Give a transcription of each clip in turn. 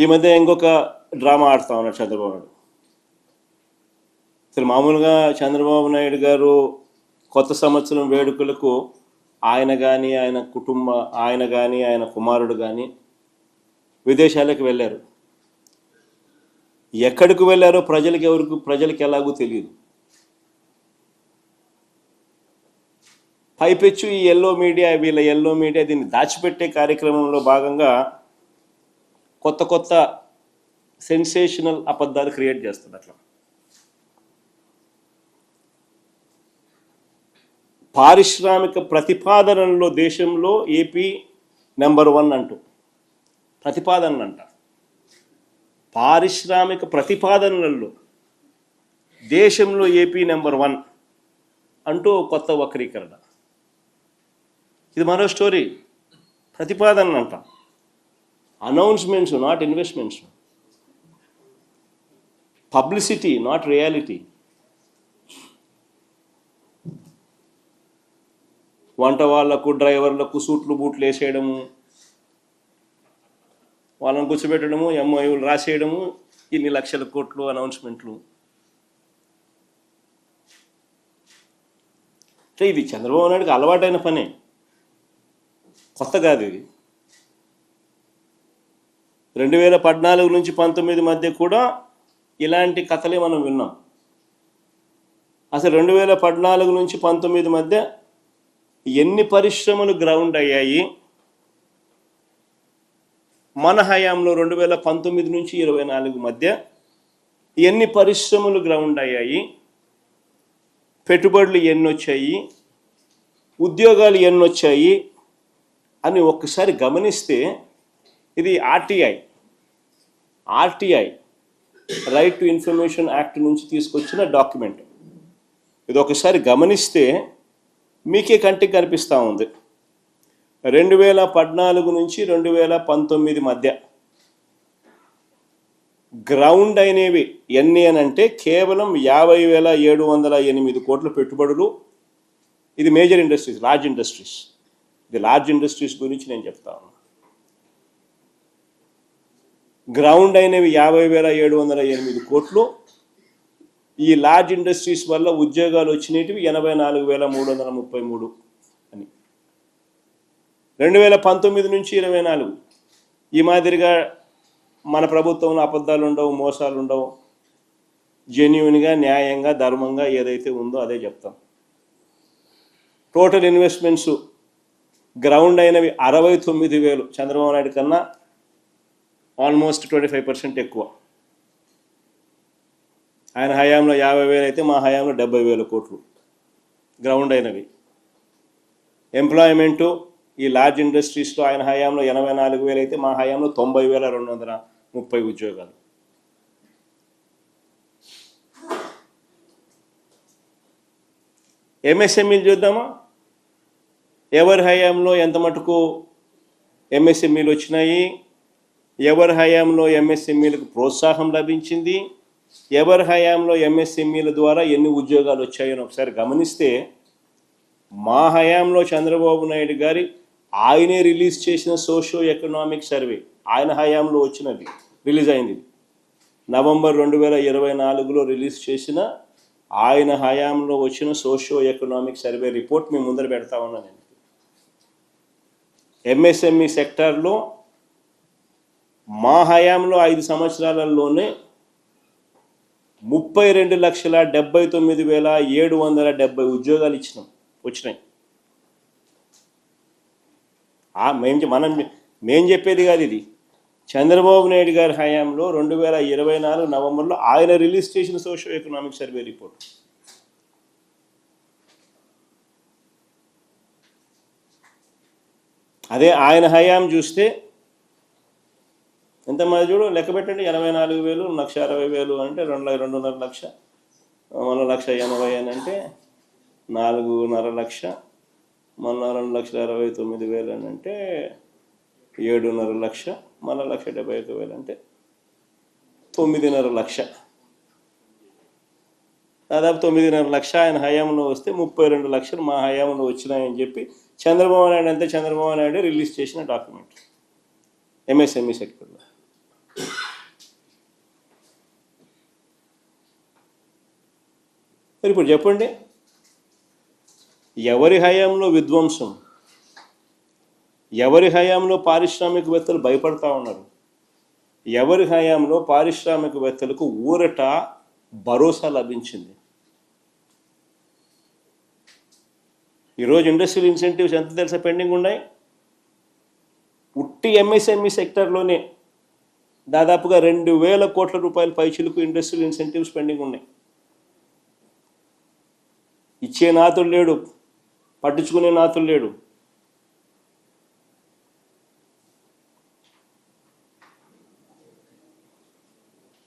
ఈ మధ్య ఇంకొక డ్రామా ఆడుతా ఉన్నాడు చంద్రబాబు నాయుడు. అసలు మామూలుగా చంద్రబాబు నాయుడు గారు కొత్త సంవత్సరం వేడుకలకు ఆయన కానీ ఆయన కుటుంబ ఆయన కానీ ఆయన కుమారుడు కానీ విదేశాలకు వెళ్ళారు. ఎక్కడికి వెళ్ళారో ప్రజలకు ఎవరికి ప్రజలకు ఎలాగో తెలియదు. పైపెచ్చు ఈ ఎల్లో మీడియా వీళ్ళ ఎల్లో మీడియా దీన్ని దాచిపెట్టే కార్యక్రమంలో భాగంగా కొత్త కొత్త సెన్సేషనల్ అబద్ధాలు క్రియేట్ చేస్తుంది అట్లా. పారిశ్రామిక ప్రతిపాదనలో దేశంలో ఏపీ నెంబర్ వన్ అంటూ ప్రతిపాదనలు అంట. పారిశ్రామిక ప్రతిపాదనలలో దేశంలో ఏపీ నెంబర్ వన్ అంటూ కొత్త వక్రీకరణ. ఇది మరో స్టోరీ ప్రతిపాదనలు అంట. Announcements not investments publicity not reality వంట వాళ్ళకు డ్రైవర్లకు సూట్లు బూట్లు వేసేయడము. వాళ్ళని కూర్చోబెట్టడము ఎంఐలు రాసేయడము ఇన్ని లక్షల కోట్లు అనౌన్స్మెంట్లు అంటే ఇది చంద్రబాబు నాయుడుకి అలవాటైన పనే. కొత్త కాదు ఇది. రెండు వేల పద్నాలుగు నుంచి పంతొమ్మిది మధ్య కూడా ఇలాంటి కథలే మనం విన్నాం. అసలు రెండు వేల పద్నాలుగు నుంచి పంతొమ్మిది మధ్య ఎన్ని పరిశ్రమలు గ్రౌండ్ అయ్యాయి? మన హయాంలో రెండు వేల పంతొమ్మిది నుంచి ఇరవై నాలుగు మధ్య ఎన్ని పరిశ్రమలు గ్రౌండ్ అయ్యాయి? పెట్టుబడులు ఎన్ని వచ్చాయి ఉద్యోగాలు ఎన్ని వచ్చాయి అని ఒక్కసారి గమనిస్తే ఇది RTI. RTI right to information act నుంచి తీసుకొచ్చిన డాక్యుమెంట్. ఇది ఒకసారి గమనిస్తే మీకే కంటికి కనిపిస్తూ ఉంది. రెండు వేల పద్నాలుగు నుంచి రెండు వేల పంతొమ్మిది మధ్య గ్రౌండ్ అయినవి ఎన్ని అని అంటే కేవలం యాభై వేల ఏడు వందల ఎనిమిది కోట్ల పెట్టుబడులు. ఇది మేజర్ ఇండస్ట్రీస్ లార్జ్ ఇండస్ట్రీస్. ఇది లార్జ్ ఇండస్ట్రీస్ గురించి నేను చెప్తా గ్రౌండ్ అయినవి యాభై వేల ఏడు వందల ఎనిమిది కోట్లు. ఈ లార్జ్ ఇండస్ట్రీస్ వల్ల ఉద్యోగాలు వచ్చినవి ఎనభై నాలుగు వేల మూడు వందల ముప్పై మూడు అని. రెండు వేల పంతొమ్మిది నుంచి ఇరవై నాలుగు. ఈ మాదిరిగా మన ప్రభుత్వంలో అబద్ధాలు ఉండవు మోసాలు ఉండవు. జెన్యున్గా న్యాయంగా ధర్మంగా ఏదైతే ఉందో అదే చెప్తాం. టోటల్ ఇన్వెస్ట్మెంట్స్ గ్రౌండ్ అయినవి అరవై తొమ్మిది వేలు చంద్రబాబు నాయుడు కన్నా ఆల్మోస్ట్ ట్వంటీ ఫైవ్ పర్సెంట్ ఎక్కువ. ఆయన హయాంలో యాభై వేలు అయితే మా హయాంలో డెబ్బై వేల కోట్లు. గ్రౌండ్ అయినవి. ఎంప్లాయ్మెంటు ఈ లార్జ్ ఇండస్ట్రీస్లో ఆయన హయాంలో ఎనభై నాలుగు వేలు అయితే మా హయాంలో తొంభై వేల రెండు వందల ముప్పై ఉద్యోగాలు. ఎంఎస్ఎంఈలు చూద్దామా? ఎవరి హయాంలో ఎంత మటుకు ఎంఎస్ఎంఈలు వచ్చినాయి? ఎవరి హయాంలో ఎంఎస్ఎంఈలకు ప్రోత్సాహం లభించింది? ఎవరి హయాంలో ఎంఎస్ఎంఈల ద్వారా ఎన్ని ఉద్యోగాలు వచ్చాయని ఒకసారి గమనిస్తే మా హయాంలో చంద్రబాబు నాయుడు గారి ఆయనే రిలీజ్ చేసిన సోషో ఎకనామిక్ సర్వే. ఆయన హయాంలో వచ్చినది రిలీజ్ అయింది. నవంబర్ రెండు వేల ఇరవై నాలుగులో రిలీజ్ చేసిన ఆయన హయాంలో వచ్చిన సోషో ఎకనామిక్ సర్వే రిపోర్ట్ మేము ముందర పెడతా ఉన్నాను ఎంఎస్ఎంఈ సెక్టార్లో మా హయాంలో ఐదు సంవత్సరాలలోనే ముప్పై రెండు లక్షల డెబ్బై తొమ్మిది వేల ఏడు వందల డెబ్బై ఉద్యోగాలు ఇచ్చినాం వచ్చినాయి. మేము మేం మనం మేం చెప్పేది కాదు ఇది. చంద్రబాబు నాయుడు గారి హయాంలో రెండు వేల ఇరవై నాలుగు నవంబర్లో ఆయన రిలీజ్ చేసిన సోషల్ ఎకనామిక్ సర్వే రిపోర్ట్. అదే ఆయన హయాం చూస్తే ఎంతమంది చూడు? లెక్క పెట్టండి. ఎనభై నాలుగు వేలు లక్ష అరవై వేలు అంటే రెండు రెండున్నర లక్ష. మన లక్ష ఎనభై అని అంటే నాలుగున్నర లక్ష. మొన్న రెండు లక్షల అరవై తొమ్మిది వేలు అని అంటే ఏడున్నర లక్ష. మళ్ళీ లక్ష డెబ్బై ఐదు వేలు అంటే తొమ్మిదిన్నర లక్ష. దాదాపు తొమ్మిదిన్నర లక్ష ఆయన హయాంలో వస్తే ముప్పై రెండు లక్షలు మా హయాంలో వచ్చినాయని చెప్పి చంద్రబాబు నాయుడు అంతే చంద్రబాబు నాయుడు రిలీజ్ చేసిన డాక్యుమెంట్. ఎంఎస్ఎంఈ సెక్టర్లో మరి ఇప్పుడు చెప్పండి. ఎవరి హయాంలో విధ్వంసం? ఎవరి హయాంలో పారిశ్రామికవేత్తలు భయపడతా ఉన్నారు? ఎవరి హయాంలో పారిశ్రామికవేత్తలకు ఊరట భరోసా లభించింది? ఈరోజు ఇండస్ట్రియల్ ఇన్సెంటివ్స్ ఎంత తెలుసా పెండింగ్ ఉన్నాయి? ఉట్టి ఎంఎస్ఎంఈ సెక్టర్లోనే దాదాపుగా రెండు వేల కోట్ల రూపాయల పైచిలకు ఇండస్ట్రియల్ ఇన్సెంటివ్స్ పెండింగ్ ఉన్నాయి. ఇచ్చే నాతుడు లేడు పట్టించుకునే నాతుడు లేడు.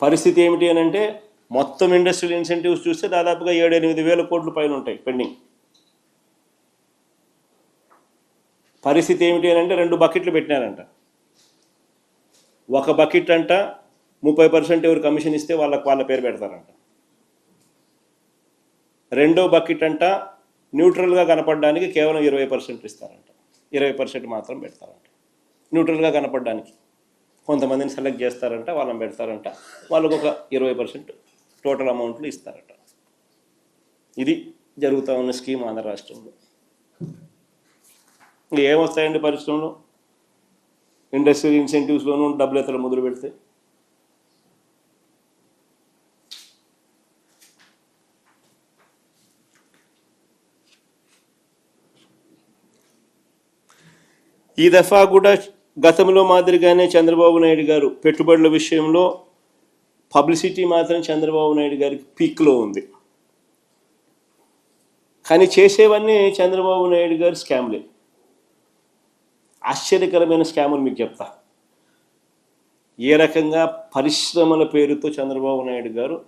పరిస్థితి ఏమిటి అని అంటే మొత్తం ఇండస్ట్రియల్ ఇన్సెంటివ్స్ చూస్తే దాదాపుగా ఏడు ఎనిమిది వేల కోట్లు పైన ఉంటాయి పెండింగ్. పరిస్థితి ఏమిటి అని అంటే రెండు బకెట్లు పెట్టినారంట. ఒక బకెట్ అంట ముప్పై పర్సెంట్ ఎవరు కమిషన్ ఇస్తే వాళ్ళకి వాళ్ళ పేరు పెడతారంట. రెండో బకెట్ అంట న్యూట్రల్గా కనపడడానికి కేవలం ఇరవై పర్సెంట్ ఇస్తారంట. ఇరవై పర్సెంట్ మాత్రం పెడతారంట. న్యూట్రల్గా కనపడడానికి కొంతమందిని సెలెక్ట్ చేస్తారంట వాళ్ళని పెడతారంట. వాళ్ళకు ఒక ఇరవై పర్సెంట్ టోటల్ అమౌంట్లు ఇస్తారట. ఇది జరుగుతూ ఉన్న స్కీమ్ ఆంధ్ర రాష్ట్రంలో. ఇంకా ఏమొస్తాయండి పరిశ్రమలు? ఇండస్ట్రియల్ ఇన్సెంటివ్స్లోనూ డబ్బులు ఎత్తలు మొదలు పెడితే ఈ దఫా కూడా గతంలో మాదిరిగానే చంద్రబాబు నాయుడు గారు పెట్టుబడుల విషయంలో పబ్లిసిటీ మాత్రం చంద్రబాబు నాయుడు గారికి పీక్లో ఉంది. కానీ చేసేవన్నీ చంద్రబాబు నాయుడు గారు స్కామ్లే. ఆశ్చర్యకరమైన స్కాములు మీకు చెప్తా. ఏ రకంగా పరిశ్రమల పేరుతో చంద్రబాబు నాయుడు గారు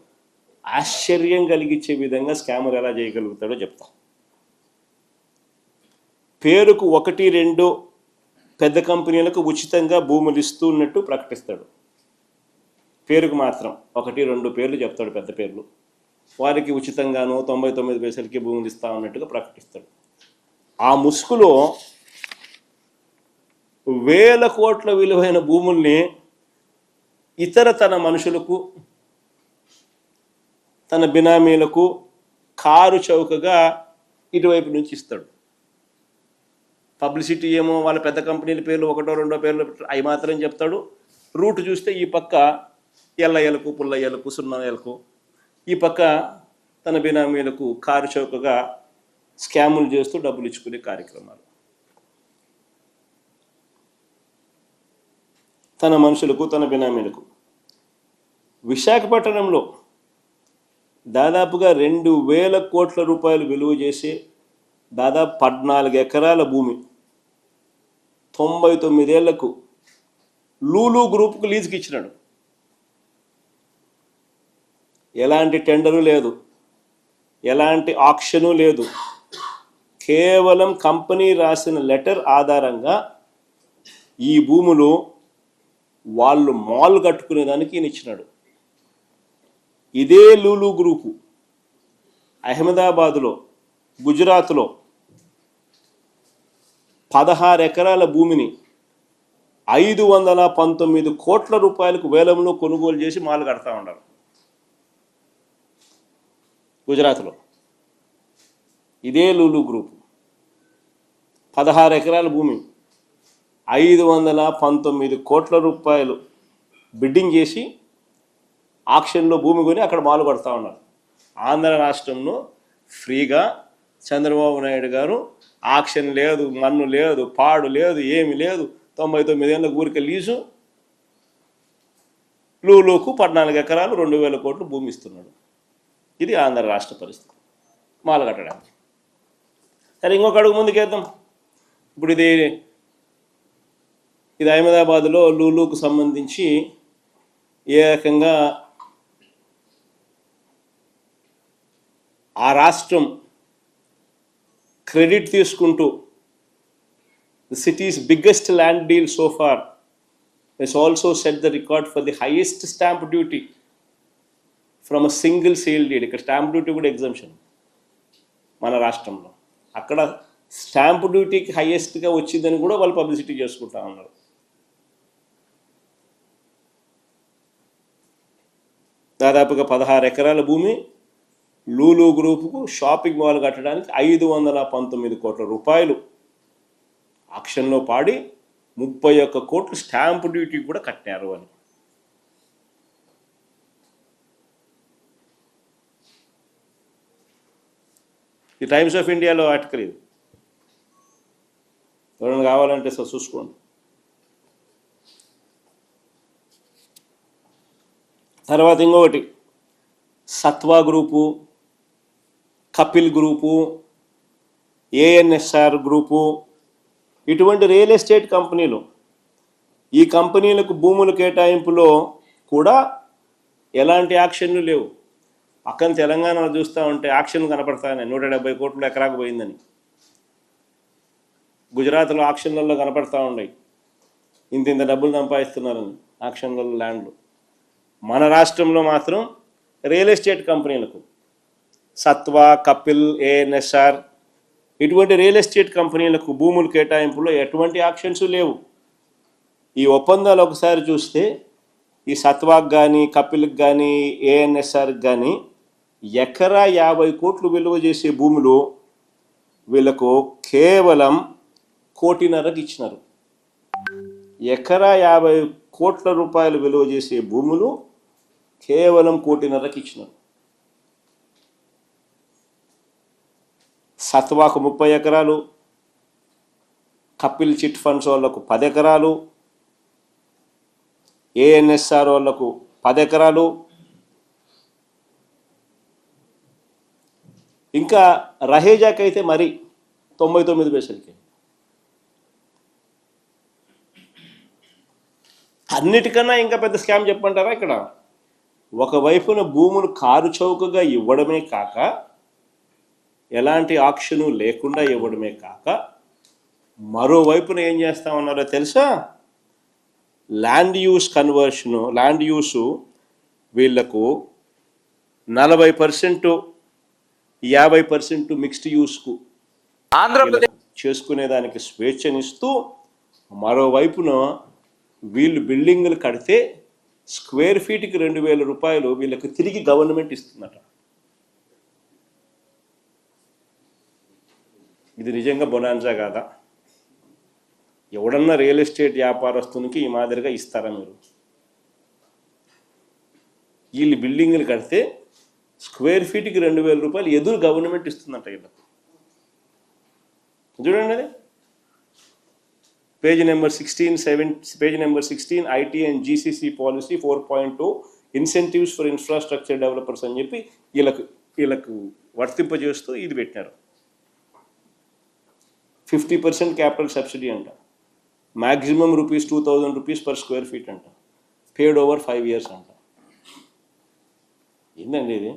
ఆశ్చర్యం కలిగించే విధంగా స్కామర్ ఎలా చేయగలుగుతాడో చెప్తా. పేరుకు ఒకటి రెండు పెద్ద కంపెనీలకు ఉచితంగా భూములు ఇస్తూ ఉన్నట్టు ప్రకటిస్తాడు. పేరుకు మాత్రం ఒకటి రెండు పేర్లు చెప్తాడు పెద్ద పేర్లు. వారికి ఉచితంగాను తొంభై తొమ్మిది పైసలకి భూములు ఇస్తా ఉన్నట్టుగా ప్రకటిస్తాడు. ఆ ముసుగులో వేల కోట్ల విలువైన భూముల్ని ఇతర తన మనుషులకు తన బినామీలకు కారు చౌకగా ఇటువైపు నుంచి ఇస్తాడు. పబ్లిసిటీ ఏమో వాళ్ళ పెద్ద కంపెనీల పేర్లు ఒకటో రెండో పేర్లు అవి మాత్రం చెప్తాడు. రూట్ చూస్తే ఈ పక్క ఎల్లయ్యలకు పుల్లయ్యలకు సున్నయ్యలకు ఈ పక్క తన బినామీలకు కారు చౌకగా స్కాములు చేస్తూ డబ్బులు ఇచ్చుకునే కార్యక్రమాలు. తన మనుషులకు తన బినామీలకు. విశాఖపట్నంలో దాదాపుగా రెండు వేల కోట్ల రూపాయలు విలువ చేసి దాదాపు పద్నాలుగు ఎకరాల భూమి తొంభై తొమ్మిదేళ్ళకు లూలు గ్రూప్కు లీజుకి ఇచ్చినాడు ఎలాంటి టెండరు లేదు. ఎలాంటి ఆక్షను లేదు. కేవలం కంపెనీ రాసిన లెటర్ ఆధారంగా ఈ భూములు వాళ్ళు మాల్ కట్టుకునేదానికి ఈయన ఇచ్చినాడు ఇదే లూలు గ్రూపు అహ్మదాబాదులో గుజరాత్లో పదహారు ఎకరాల భూమిని ఐదు వందల పంతొమ్మిది కోట్ల రూపాయలకు వేలంలో కొనుగోలు చేసి మాలు కడతా ఉన్నారు. గుజరాత్లో. ఇదే లూలు గ్రూప్. పదహారు ఎకరాల భూమి ఐదు వందల పంతొమ్మిది కోట్ల రూపాయలు బిడ్డింగ్ చేసి ఆక్షన్లో భూమి కొని అక్కడ మాలు కడతా ఉన్నారు. ఆంధ్ర రాష్ట్రంలో ఫ్రీగా చంద్రబాబు నాయుడు గారు ఆక్షన్ లేదు మన్ను లేదు పాడు లేదు ఏమి లేదు. తొంభై తొమ్మిదేళ్ళ ఊరిక లీజు. లూలోకు పద్నాలుగు ఎకరాలు రెండు వేల కోట్లు భూమి ఇస్తున్నాడు. ఇది ఆంధ్ర రాష్ట్ర పరిస్థితి. మాలు కట్టడానికి. సరే ఇంకొక అడుగు ముందుకేద్దాం. ఇప్పుడు ఇది ఇది అహ్మదాబాద్లో లూలుకు సంబంధించి ఏ రకంగా ఆ రాష్ట్రం క్రెడిట్ తీసుకుంటూ the city's biggest land deal so far is also set the record for the highest stamp duty from a single sale deed ఇక్కడ స్టాంప్ డ్యూటీ కూడా ఎగ్జామ్షన్ మన రాష్ట్రంలో. అక్కడ స్టాంప్ డ్యూటీకి హైయెస్ట్గా వచ్చిందని కూడా వాళ్ళు పబ్లిసిటీ చేసుకుంటా ఉన్నారు. దాదాపుగా పదహారు ఎకరాల భూమి లూలు గ్రూపుకు షాపింగ్ మాల్ కట్టడానికి ఐదు వందల పంతొమ్మిది కోట్ల రూపాయలు. ఆక్షన్లో పాడి ముప్పై ఒక్క కోట్లు స్టాంప్ డ్యూటీ కూడా కట్టారు అని. ఈ టైమ్స్ ఆఫ్ ఇండియాలో ఆర్టికల్ ఇది. ఎవరైనా కావాలంటే సార్ చూసుకోండి. తర్వాత ఇంకొకటి Sattva group Kapil group ANSR group ఇటువంటి రియల్ ఎస్టేట్ కంపెనీలు ఈ కంపెనీలకు భూముల కేటాయింపులో కూడా ఎలాంటి యాక్షన్లు లేవు. పక్కన తెలంగాణలో చూస్తూ ఉంటే యాక్షన్ కనపడతాయని నూట డెబ్బై కోట్లు ఎకరాకు పోయిందని. గుజరాత్లో ఆక్షన్లలో కనపడతా ఉన్నాయి. ఇంత ఇంత డబ్బులు సంపాదిస్తున్నారని ఆక్షన్లలో ల్యాండ్లు. మన రాష్ట్రంలో మాత్రం రియల్ ఎస్టేట్ కంపెనీలకు సత్వా కపిల్ ఏఎన్ఎస్ఆర్ ఇటువంటి రియల్ ఎస్టేట్ కంపెనీలకు భూములు కేటాయింపులో ఎటువంటి ఆప్షన్స్ లేవు. ఈ ఒప్పందాలు ఒకసారి చూస్తే ఈ సత్వాక్ కానీ కపిల్కి కానీ ఏఎన్ఎస్ఆర్కి కానీ ఎకరా యాభై కోట్లు విలువ చేసే భూములు వీళ్ళకు కేవలం కోటిన్నరకు ఇచ్చినారు. ఎకరా యాభై కోట్ల రూపాయలు విలువ చేసే భూములు కేవలం కోటిన్నరకు ఇచ్చినారు. సత్వాకు ముప్పై ఎకరాలు కపిల్ చిట్ ఫండ్స్ వాళ్ళకు పది ఎకరాలు ఏఎన్ఎస్ఆర్ వాళ్ళకు పది ఎకరాలు. ఇంకా రహేజాకి అయితే మరి తొంభై తొమ్మిది పైసలకి. అన్నిటికన్నా ఇంకా పెద్ద స్కామ్ చెప్పంటారా ఇక్కడ? ఒకవైపున భూములు కారు చౌకగా ఇవ్వడమే కాక ఎలాంటి ఆక్షను లేకుండా ఇవ్వడమే కాక మరోవైపున ఏం చేస్తా ఉన్నారో తెలుసా? Land use conversion land use వీళ్ళకు నలభై పర్సెంట్ యాభై పర్సెంట్ మిక్స్డ్ యూస్కు ఆంధ్రప్రదేశ్ చేసుకునేదానికి స్వేచ్ఛనిస్తూ మరోవైపున వీళ్ళు బిల్డింగులు కడితే స్క్వేర్ ఫీట్కి రెండు వేల రూపాయలు వీళ్ళకి తిరిగి గవర్నమెంట్ ఇస్తుందట. ఇది నిజంగా బొనాన్సా కాదా? ఎవడన్నా రియల్ ఎస్టేట్ వ్యాపారస్తునికి ఈ మాదిరిగా ఇస్తారా మీరు? వీళ్ళు బిల్డింగులు కడితే స్క్వేర్ ఫీట్కి రెండు వేల రూపాయలు ఎదురు గవర్నమెంట్ ఇస్తుందంట వీళ్ళకు. చూడండి అది. Page number sixteen seven page number sixteen IT and GCC policy four point two incentives for infrastructure developers అని చెప్పి వీళ్ళకు వీళ్ళకు వర్తింపజేస్తూ ఇది పెట్టినారు. ఫిఫ్టీ పర్సెంట్ క్యాపిటల్ సబ్సిడీ అంట. Maximum rupees two thousand rupees per square feet అంట. పేడ్ ఓవర్ ఫైవ్ ఇయర్స్ అంట. ఏంటండి ఇది?